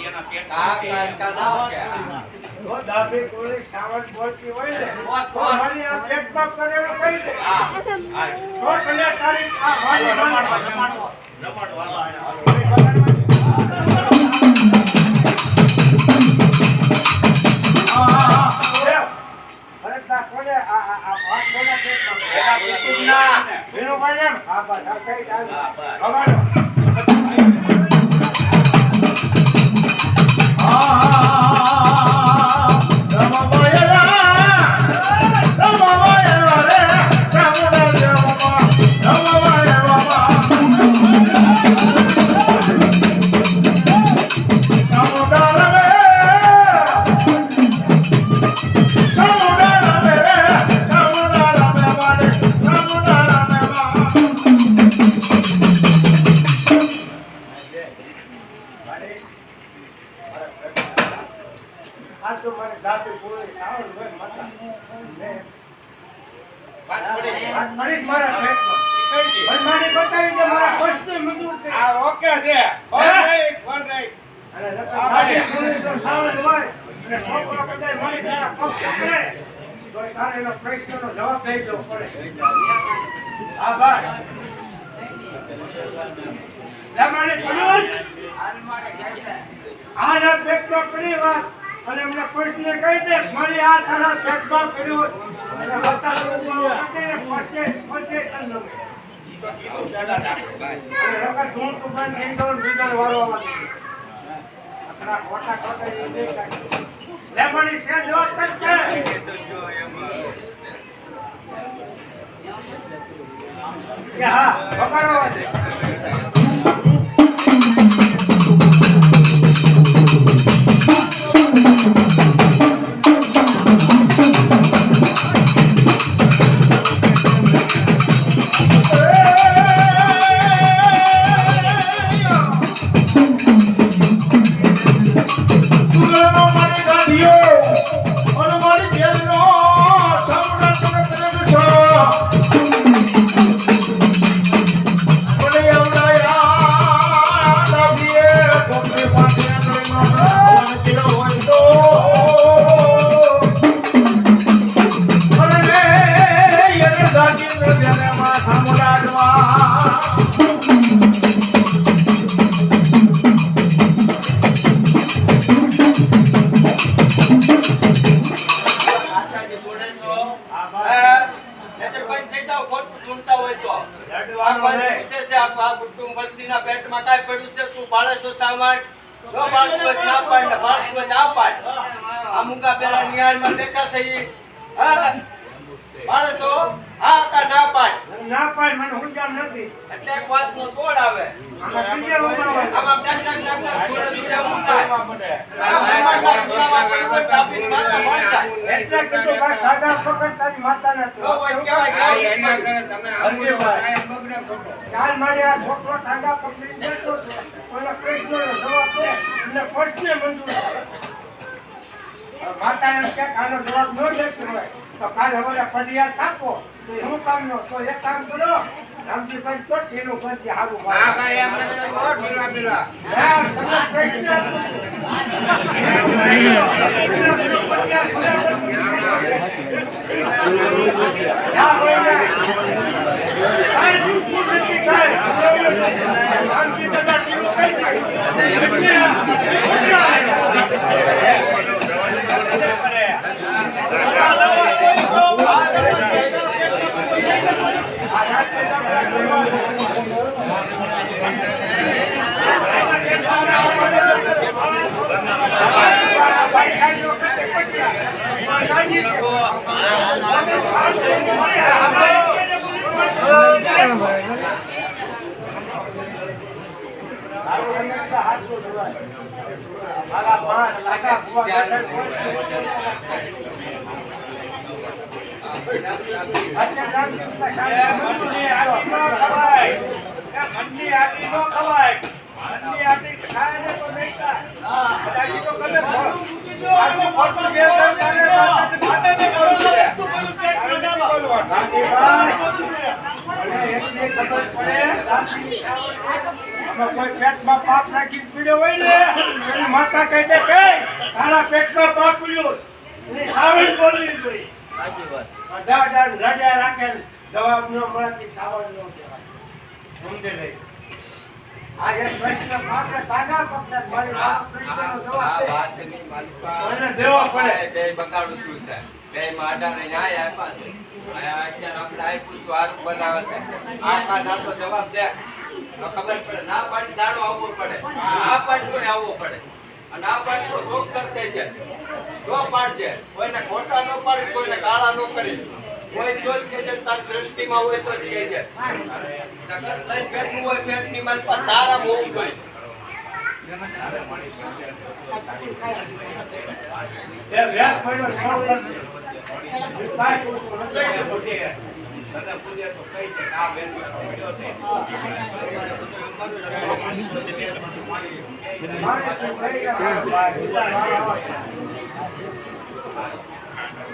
એના પેટ ડાબી ગોળી સાવણ બોલતી હોય ને તો મારી આ પેટમાં કરેલું કહી દે હા હા. તો તને તારી આ મારી રમાડવા રમાડવા રમાડવા હા બસ આ કઈ ચાલુ આ મારા દી? મંજૂર છે. આ ઓકે છે. Phone right, phone right. અને નકર તો સાવણ હોય. અને છોકરો કદાચ મારી તારા પગ પકડે તો તારે એનો પ્રશ્નનો જવાબ દઈ દેવો પડે. હા ભાઈ લમાણે પડ્યું વાત. અને અમને પ્રશ્ન કહી દે મારી આ તારા પેટમાં કર્યો અને હતા લોકો પેટમાં કાંઈ પડ્યું છે તું પાડે છો સામાન જો પાડતું હોય ના પાડ પાડ આ મુકા પેલા નિહાળમાં બેઠા થઈ હા. હા કા ના પાડ ના પાડ મને હુંજામ નથી એટલે એક વાતનો તોડ આવે આમાં બીજે ઊભા આમાં ટક ટક ટક ટક થોડે ઊંઘ થાય. આ ભૂમાતા ચૂલામાં પડ્યું હોય તો આપણી માતા મળી જાય. એટલે કીધું ભાઈ સાદા પકડ તારી માતાના તો. તો હોય કહેવાય હા, કે એના કરે તમે આવું હરજી ભાઈ. બગડે ખોટો. કાલ મારે આ છોકરો સાદા પકડીને બેઠો છે. કોઈના પ્રશ્નનો જવાબ દે. એમને પડશે મંજૂર માતા એમ કે કે આનો જવાબ ન દેતો હોય તો કાલ હવે ફરિયાદ આપો તો હું કામ કામનો? તો એક કામ કરો. રામજીભાઈ તો તેનું ઘરથી સારું હા. ભાઈ, એમ નથી બહુ ઢીલા ઢીલા. હા, તમે પ્રશ્ન હા, બોલો. કાંઈ દુશ્મન નથી, કાંઈ. રામજી દાદા ટીવું કહી એ કોઈ પેટમાં પાપ રાખી પીડ્યો હોય ને માતા કહી દે કે તારા પેટમાં પાપ પીડ્યો એની સામે જ બોલવી જોઈએ સાચી વાત અઢાર લડ્યા રાખે જવાબ નો મળતી સાવર નો કહેવાય. સમજે લઈ આ પ્રશ્ન માત્ર તાગા પકડે મારી વાત પ્રશ્નનો જવાબ દે. વાત માલિકા મને દેવો પડે. બે બગાડું છું છે બે માં અઢારે ન્યાય આપ્યા છે. અત્યારે આપણે આપ્યું છું હારું બનાવે છે. આ કા ના તો જવાબ દે ખબર પડે ના પાડી દાડો આવવો પડે. ના પાડી તોય આવવો પડે. અને ના કરતે છે જો પાડજે કોઈને ખોટા ન પાડી કોઈને કાળા ન કરીશ કોઈ જો જ કહેજે તાર દ્રષ્ટિમાં હોય તો જ કહેજે જગત લઈ બેઠું હોય પેટની માલ પર તારા હોવું જોઈએ તો. મારે